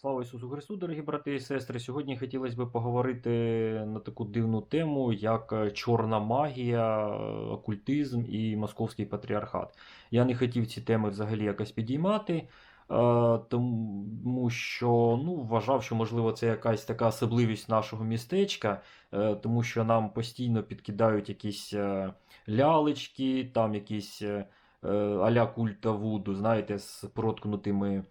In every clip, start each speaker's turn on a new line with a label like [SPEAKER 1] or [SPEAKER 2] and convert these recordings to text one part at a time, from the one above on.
[SPEAKER 1] Слава Ісусу Христу, дорогі брати і сестри. Сьогодні хотілося б поговорити на таку дивну тему, як е, чорна магія, е, окультизм і московський патріархат. Я не хотів ці теми взагалі якось підіймати, е, тому що ну, вважав, що можливо це якась така особливість нашого містечка, тому що нам постійно підкидають якісь лялечки, там якісь а-ля культа Вуду, знаєте, з проткнутими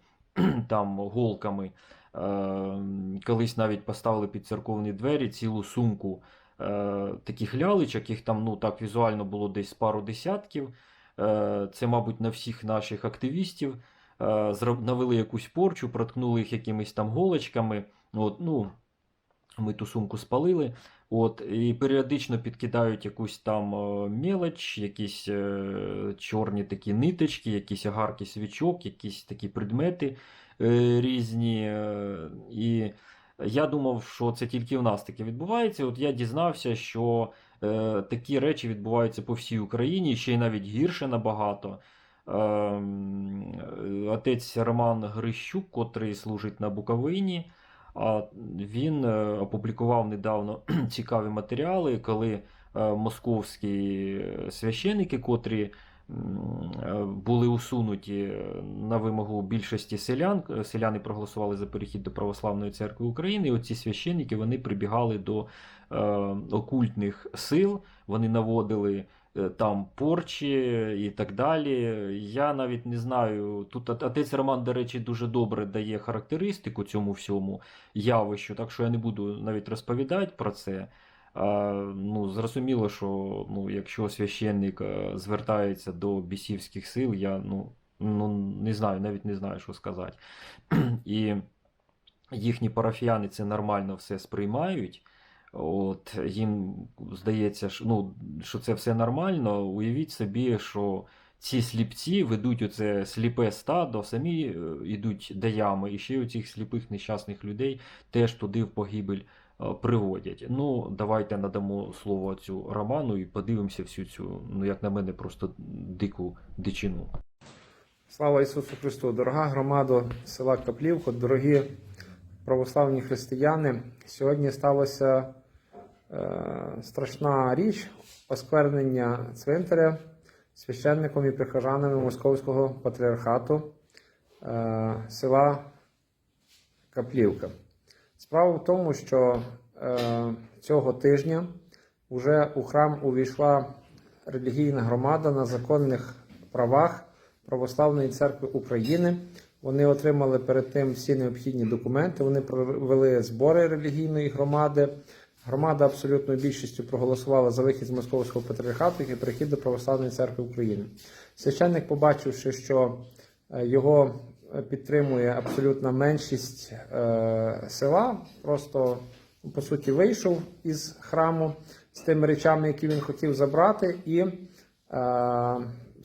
[SPEAKER 1] там голками. Е, колись навіть поставили під церковні двері цілу сумку е, таких лялечок, їх там ну, так візуально було десь пару десятків. Е, це, мабуть, на всіх наших активістів. Навели якусь порчу, проткнули їх якимись там голочками. От, ну, ми ту сумку спалили. От, і періодично підкидають якусь там е, мелоч, якісь е, чорні такі ниточки, якісь огарки свічок, якісь такі предмети е, різні. І я думав, що це тільки в нас таке відбувається. От я дізнався, що е, такі речі відбуваються по всій Україні, ще й навіть гірше набагато. Ем, е, Отець Роман Грищук, котрий служить на Буковині, він е, опублікував недавно цікаві матеріали, коли е, московські е, священники, котрі були усунуті на вимогу більшості селян, селяни проголосували за перехід до Православної церкви України. І оці священники вони прибігали до окультних сил, вони наводили там порчі і так далі. Я навіть не знаю. Тут отець Роман, до речі, дуже добре дає характеристику цьому всьому явищу, так що я не буду навіть розповідати про це. А, ну, зрозуміло, що ну, якщо священник е, звертається до бісівських сил, я ну, ну, не знаю, навіть не знаю, що сказати. І їхні парафіяни це нормально все сприймають. От, їм здається, що, ну, що це все нормально. Уявіть собі, що ці сліпці ведуть оце сліпе стадо, самі е, йдуть даями, і ще й оцих сліпих нещасних людей теж туди в погибель е, приводять. Ну, давайте надамо слово цю Роману і подивимося всю цю, ну, як на мене, просто дику дичину.
[SPEAKER 2] Слава Ісусу Христу! Дорога громада села Каплівко, дорогі православні християни. Сьогодні сталася е, страшна річ осквернення цвинтаря священником і прихожанами Московського патріархату е, села Каплівка. Справа в тому, що е, цього тижня вже у храм увійшла релігійна громада на законних правах Православної церкви України. Вони отримали перед тим всі необхідні документи. Вони провели збори релігійної громади. Громада абсолютною більшістю проголосувала за вихід з московського патріархату і перехід до Православної церкви України. Священник, побачивши, що е, його е, підтримує абсолютна меншість е, села, просто по суті вийшов із храму з тими речами, які він хотів забрати, і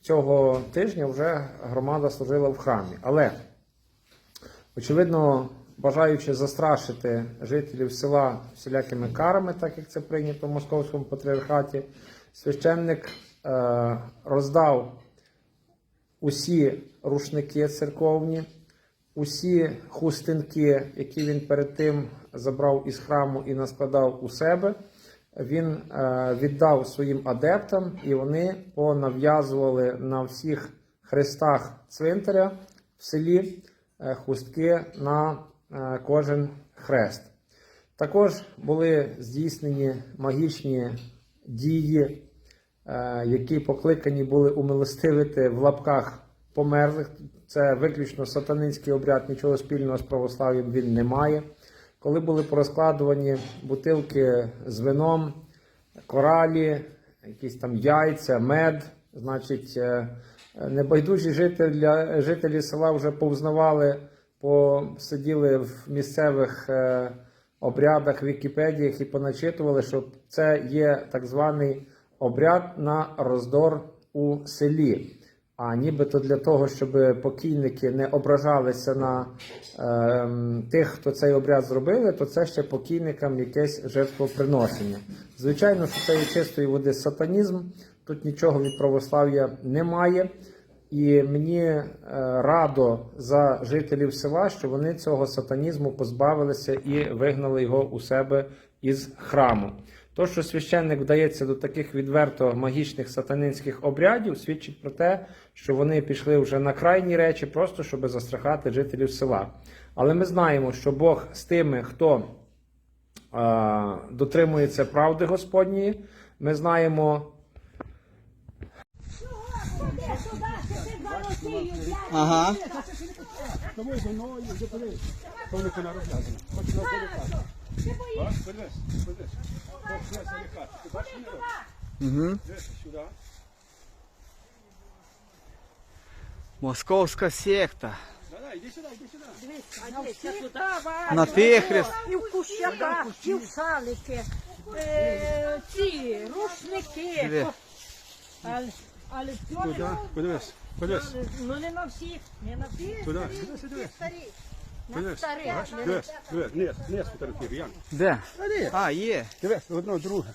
[SPEAKER 2] цього тижня вже громада служила в храмі. Але, очевидно, бажаючи застрашити жителів села всілякими карами, так як це прийнято в московському патріархаті, священник е, роздав усі рушники церковні, усі хустинки, які він перед тим забрав із храму і наскладав у себе, він е, віддав своїм адептам, і вони понав'язували на всіх хрестах цвинтаря в селі е, хустки на кожен хрест. Також були здійснені магічні дії, е, які покликані були умилостивити в лапках померлих. Це виключно сатанинський обряд, нічого спільного з православ'ям він не має. Коли були порозкладувані бутилки з вином, коралі, якісь там яйця, мед, значить, е, небайдужі жителі, жителі села вже повзнавали, посиділи в місцевих е, обрядах, вікіпедіях і поначитували, що це є так званий обряд на роздор у селі. А нібито для того, щоб покійники не ображалися на ем, тих, хто цей обряд зробили, то це ще покійникам якесь жертвоприношення. Звичайно, що це є чистої води сатанізм, тут нічого від православ'я немає. І мені е, радо за жителів села, що вони цього сатанізму позбавилися і вигнали його у себе із храму. То, що священник вдається до таких відверто магічних сатанинських обрядів, свідчить про те, що вони пішли вже на крайні речі, просто щоб застрахати жителів села. Але ми знаємо, що Бог з тими, хто е, дотримується правди Господньої, ми знаємо.
[SPEAKER 3] Ага.
[SPEAKER 4] Давай за мною, вже подивись. Повне кона розв'язано. Хоч нас залякати. Бач, подивись, подивись. Хоч нас залякати. Ти бачиш, не робиш?
[SPEAKER 3] Угу.
[SPEAKER 4] Дивись сюди.
[SPEAKER 3] Московська секта.
[SPEAKER 4] Давай, іди сюди, іди сюди.
[SPEAKER 3] На тихрест.
[SPEAKER 5] І в кущаках, і в шалики, е, ці рушники. Але,
[SPEAKER 4] Туди,
[SPEAKER 5] не-
[SPEAKER 4] подивись, подивись.
[SPEAKER 5] ну не на всіх, не на всіх.
[SPEAKER 4] Туди,
[SPEAKER 5] старі,
[SPEAKER 4] дивись, дивись.
[SPEAKER 5] старі. На
[SPEAKER 4] Подивись,
[SPEAKER 5] старих. не на-
[SPEAKER 4] дивись, дивись, низ, низ фотографір, Ян.
[SPEAKER 3] Де?
[SPEAKER 4] Дивись,
[SPEAKER 3] А, є.
[SPEAKER 4] дивись, одно, друге.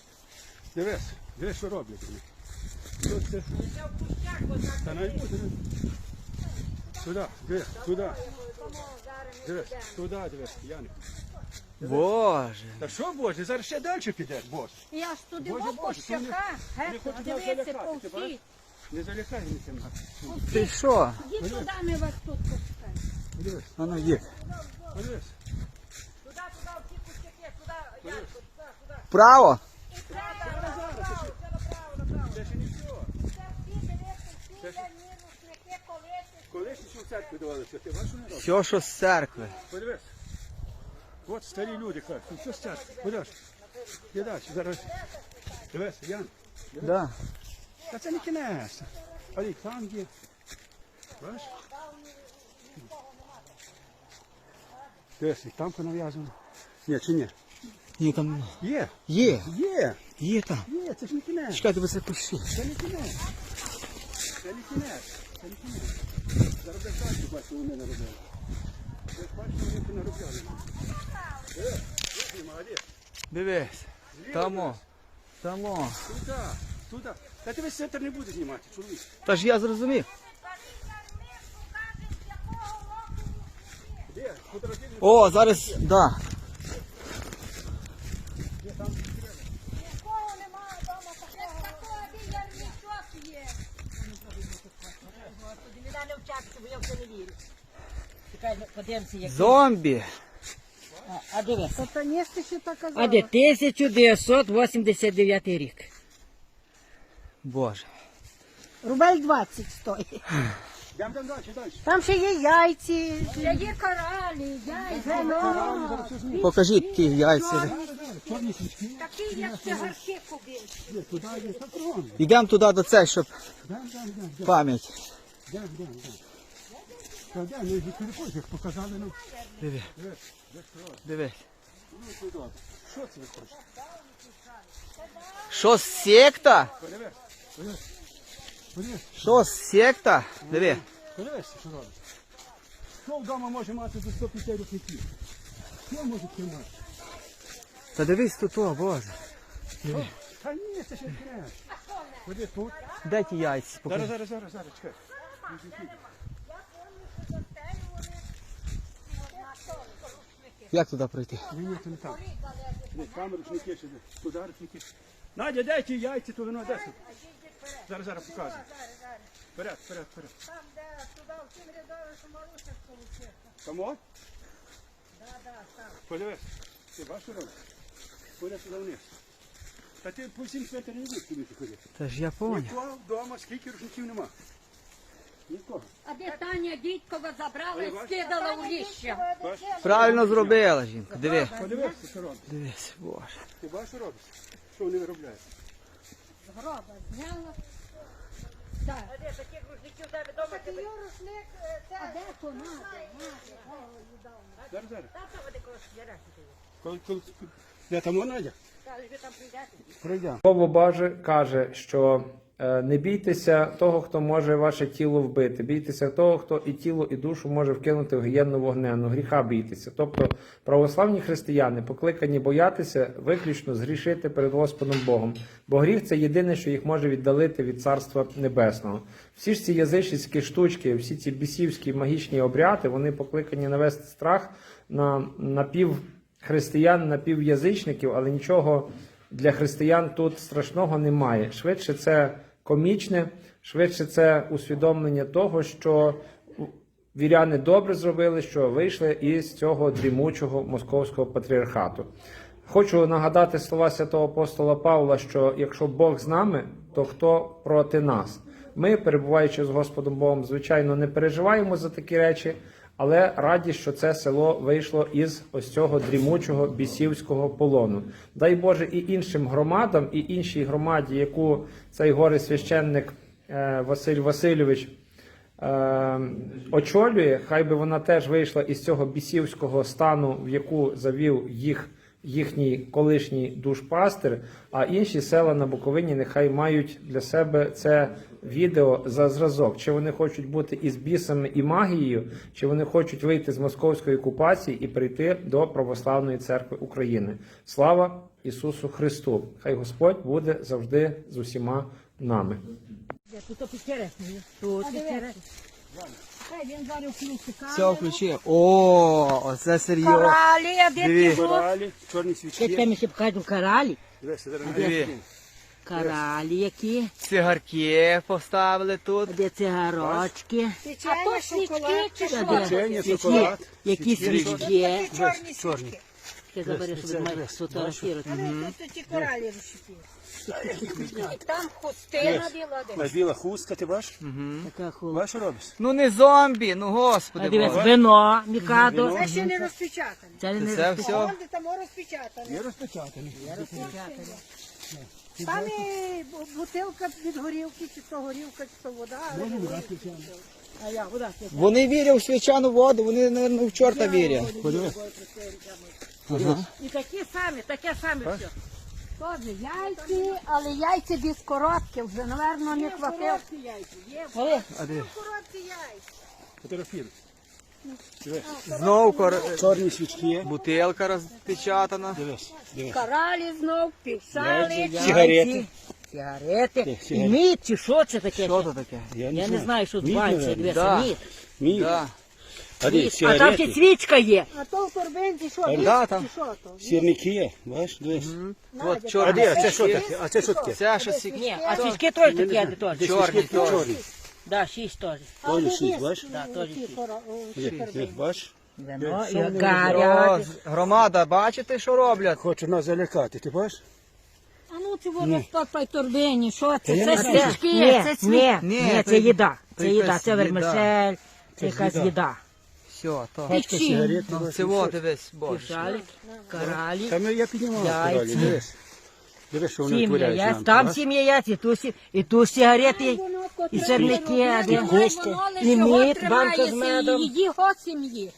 [SPEAKER 4] Дивись, дивись, що роблять вони. Тут це. Та навіть буде. Сюди, дивись, туди. Дивись, туди, дивись, Яник.
[SPEAKER 3] Боже.
[SPEAKER 4] Та що, Боже, зараз ще далі підеш, Боже.
[SPEAKER 5] Я ж туди
[SPEAKER 4] Боже, Боже, вони- вони
[SPEAKER 5] геть,
[SPEAKER 4] хочуть нас
[SPEAKER 5] дивіться
[SPEAKER 4] залякати,
[SPEAKER 5] по
[SPEAKER 4] ти
[SPEAKER 5] всій.
[SPEAKER 4] бачиш? Не залякай мене.
[SPEAKER 3] Ти що?
[SPEAKER 5] Їдь туди, ми вас тут пускаємо.
[SPEAKER 4] Подивись,
[SPEAKER 3] А ну є.
[SPEAKER 4] подивись.
[SPEAKER 5] Туди, туди, всі кущаки, туди, Янко, туди, туди.
[SPEAKER 3] Право?
[SPEAKER 4] Це ще.
[SPEAKER 5] Це всі, всі ляні, рушники, колеси.
[SPEAKER 4] Колись ще в церкві давалися, ти бачиш, що не робиш?
[SPEAKER 3] Все, що з церкви.
[SPEAKER 4] Подивись. От старі люди кажуть, ну що з церкви? Подивись. Іди далі, зараз. Дивись, Ян.
[SPEAKER 3] Да.
[SPEAKER 4] Та це не кінець. Але там є. Бачиш? Дивись, і там понав'язано. Ні, чи ні?
[SPEAKER 3] Ні, там
[SPEAKER 4] Є,
[SPEAKER 3] є.
[SPEAKER 4] є,
[SPEAKER 3] Є там.
[SPEAKER 4] є, це ж не кінець.
[SPEAKER 3] Чекай, тебе це пущу.
[SPEAKER 4] Це не кінець. Це не кінець. Це не кінець. Десь далі бачу, вони наробили. Десь бачу, вони понаробляли. Е, ні, молодець.
[SPEAKER 3] Дивись. Тамо. Тамо.
[SPEAKER 4] Туди, туди. Та ти весь центр не буде знімати, чоловік.
[SPEAKER 3] Та ж я зрозумів.
[SPEAKER 4] Де?
[SPEAKER 3] О, зараз, да.
[SPEAKER 5] Нікого немає вдома такого. Такого ярничок є. Господи, не дай вчатися, бо я в не вірю. Чекай, подивимося, як.
[SPEAKER 3] Зомбі.
[SPEAKER 5] А дивись.
[SPEAKER 6] Ще так казали.
[SPEAKER 5] А де 1989 рік.
[SPEAKER 3] Боже.
[SPEAKER 6] Рубль 20 стоїть.
[SPEAKER 4] Йдемо там далі, далі.
[SPEAKER 6] Там ще є яйці.
[SPEAKER 5] Це є коралі, яйця,
[SPEAKER 3] Покажіть ті яйця.
[SPEAKER 4] Чорні свічки.
[SPEAKER 5] такі, як цигарки кубинські.
[SPEAKER 4] Є, туди є, та кругом.
[SPEAKER 3] Йдемо туди до цей, щоб
[SPEAKER 4] Йдемо, йдемо, йдемо, йдемо,
[SPEAKER 3] пам'ять.
[SPEAKER 4] йдемо, йдемо, йдемо. Та де, ми вже телефон їх показали нам.
[SPEAKER 3] Диви. Дивись.
[SPEAKER 4] Ну, туди. Що це ви хочете?
[SPEAKER 3] Що секта?
[SPEAKER 4] Подивись,
[SPEAKER 3] Що секта? Диви.
[SPEAKER 4] подивись, що робить. Що вдома може мати до 150 років? Що може тримати?
[SPEAKER 3] Та дивись тут, о, Боже.
[SPEAKER 4] Та ні, це ще не кінець. Подивись, тут.
[SPEAKER 3] Де ті яйця? Покажи.
[SPEAKER 4] Зараз, зараз, зараз, зараз, чекай.
[SPEAKER 3] Як туди пройти?
[SPEAKER 4] Ні, ні, не там. Ні, там рушники ще, туди рушники. Надя, дай ті яйця, то воно десь. Зараз, зараз показую. Вперед, вперед, вперед.
[SPEAKER 5] Там, де туди в цім рядові, що Маруся получила.
[SPEAKER 4] Тому? Подивись. Ти бачиш, що робиш? Ходи туди вниз. Та ти по всім святам не будеш туди ходити.
[SPEAKER 3] Та ж я поняв.
[SPEAKER 4] Нікого вдома, скільки рушників нема. Нікого.
[SPEAKER 5] А де Таня Дідькова забрала і скидала у ліще.
[SPEAKER 3] Правильно зробила жінка. Диви.
[SPEAKER 4] Подивись, що робиш.
[SPEAKER 3] Дивись, Боже.
[SPEAKER 4] Ти бачиш, що робиш? Що вони виробляють?
[SPEAKER 5] Гроба зняла. Так. А де таких рушників в відомо. Такий рушник, а де то надо?
[SPEAKER 4] Зараз, зараз. Де там вона, Надя?
[SPEAKER 5] Та ви там прийдете.
[SPEAKER 4] Пройдемо.
[SPEAKER 2] Слово Боже каже, що Не бійтеся того, хто може ваше тіло вбити. Бійтеся того, хто і тіло, і душу може вкинути в гієнну вогненну. Гріха бійтеся. Тобто православні християни покликані боятися виключно згрішити перед Господом Богом. Бо гріх це єдине, що їх може віддалити від Царства Небесного. Всі ж ці язичницькі штучки, всі ці бісівські магічні обряди, вони покликані навести страх на напівхристиян, напів'язичників, але нічого для християн тут страшного немає. Швидше це комічне, швидше це усвідомлення того, що віряни добре зробили, що вийшли із цього дрімучого московського патріархату. Хочу нагадати слова святого апостола Павла, що якщо Бог з нами, то хто проти нас? Ми, перебуваючи з Господом Богом, звичайно, не переживаємо за такі речі, але раді, що це село вийшло із ось цього дрімучого бісівського полону. Дай Боже і іншим громадам, і іншій громаді, яку цей горе священник е, Василь Васильович е, очолює, хай би вона теж вийшла із цього бісівського стану, в яку завів їх їхній колишній душпастир, а інші села на Буковині нехай мають для себе це відео за зразок. Чи вони хочуть бути із бісами і магією, чи вони хочуть вийти з московської окупації і прийти до православної церкви України. Слава Ісусу Христу! Хай Господь буде завжди з усіма нами.
[SPEAKER 6] Тут. Хай він зараз включить
[SPEAKER 3] Все, включи. О, оце серйозно.
[SPEAKER 6] Коралі, а де
[SPEAKER 3] Диви.
[SPEAKER 6] ти?
[SPEAKER 4] Коралі, чорні
[SPEAKER 6] Ти
[SPEAKER 4] свічки.
[SPEAKER 6] тебе ще покажу коралі.
[SPEAKER 4] Дивися, зараз
[SPEAKER 3] Диви.
[SPEAKER 6] Коралі які.
[SPEAKER 3] Цигарки поставили тут.
[SPEAKER 6] А де цигарочки? А то свічки чи що?
[SPEAKER 4] Печення, шоколад.
[SPEAKER 6] Які свічки?
[SPEAKER 4] Чорні, чорні.
[SPEAKER 6] Ти забереш від мене
[SPEAKER 4] дивись,
[SPEAKER 6] фотографувати.
[SPEAKER 5] ті коралі розшипіли. Там хустина біла.
[SPEAKER 4] А біла хустка, ти бачиш?
[SPEAKER 6] Така хула.
[SPEAKER 4] Бачиш, що робиш?
[SPEAKER 3] Ну не зомбі, ну
[SPEAKER 6] А
[SPEAKER 3] господи.
[SPEAKER 6] дивись,
[SPEAKER 3] Боже.
[SPEAKER 6] вино, мікадо.
[SPEAKER 5] Це ще не розпечатане.
[SPEAKER 6] Це не
[SPEAKER 3] Це все.
[SPEAKER 5] Вон де там розпечатане.
[SPEAKER 4] Розпечатаний.
[SPEAKER 5] Там і бу- бутилка від горілки, чи то горілка, чи то вода. але горілка. А я, вода.
[SPEAKER 3] Вони вірять в свячану воду, вони, мабуть, в чорта вірять.
[SPEAKER 6] І такі самі, таке саме все.
[SPEAKER 5] Теж яйці, але яйця без коротки вже, напевно, не хватило.
[SPEAKER 6] Але
[SPEAKER 3] А де?
[SPEAKER 5] Короткі яйця.
[SPEAKER 4] Фотографіруй.
[SPEAKER 3] Знов кор...
[SPEAKER 4] Чорні свічки.
[SPEAKER 3] бутилка розпечатана.
[SPEAKER 4] Дивись, дивись.
[SPEAKER 6] коралі знов, півсали,
[SPEAKER 4] Сигарети.
[SPEAKER 6] сигарети. І мід, чи що це таке?
[SPEAKER 3] Що то таке?
[SPEAKER 6] Я не знаю, що збається,
[SPEAKER 4] наверно.
[SPEAKER 6] дивися,
[SPEAKER 3] Да.
[SPEAKER 6] мід.
[SPEAKER 4] Мій.
[SPEAKER 3] Да.
[SPEAKER 4] А де
[SPEAKER 6] А там ще
[SPEAKER 4] сигарети?
[SPEAKER 6] свічка є.
[SPEAKER 5] А то в торбинці що?
[SPEAKER 3] Да,
[SPEAKER 5] віск
[SPEAKER 3] там.
[SPEAKER 5] чи що то?
[SPEAKER 4] Сірники, бачиш, дивись.
[SPEAKER 3] От
[SPEAKER 4] А де, це що таке? А це що таке?
[SPEAKER 3] Це щось
[SPEAKER 6] Ні, а свічки теж такі, а теж.
[SPEAKER 4] Де
[SPEAKER 3] чорні. Чорні.
[SPEAKER 6] Да, шість теж.
[SPEAKER 4] Тоні шість, бачиш?
[SPEAKER 6] Да,
[SPEAKER 4] Є, є, Бачиш?
[SPEAKER 6] Вино і
[SPEAKER 3] О,
[SPEAKER 6] гаряче.
[SPEAKER 3] громада, бачите, що роблять?
[SPEAKER 4] Хоче нас залякати, ти бачиш?
[SPEAKER 5] А ну це воно в той торбині, що це? Це свічки,
[SPEAKER 6] Ні,
[SPEAKER 5] це свічки.
[SPEAKER 3] Ні,
[SPEAKER 6] ні, це їда. Це
[SPEAKER 3] якась
[SPEAKER 6] їда, це вермишель, це якась
[SPEAKER 4] їда.
[SPEAKER 3] Все, то.
[SPEAKER 4] Пачка сигарет.
[SPEAKER 3] Ну, це во, дивись, боже.
[SPEAKER 6] Коралі,
[SPEAKER 4] Там я піднімав
[SPEAKER 6] Яйці.
[SPEAKER 4] коралі, дивись. Дивись, що вони
[SPEAKER 6] сім
[SPEAKER 4] творять
[SPEAKER 6] яєць,
[SPEAKER 4] нам.
[SPEAKER 6] там
[SPEAKER 4] бачиш?
[SPEAKER 6] сім яєць, і тут сім, і тут сигарети, і сирники, а де і мід, банка з медом.
[SPEAKER 5] Її сім'ї.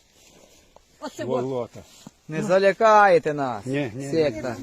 [SPEAKER 5] Оце от.
[SPEAKER 4] Болота.
[SPEAKER 3] Не залякаєте нас.
[SPEAKER 4] Ні, ні, ні.
[SPEAKER 3] Секта.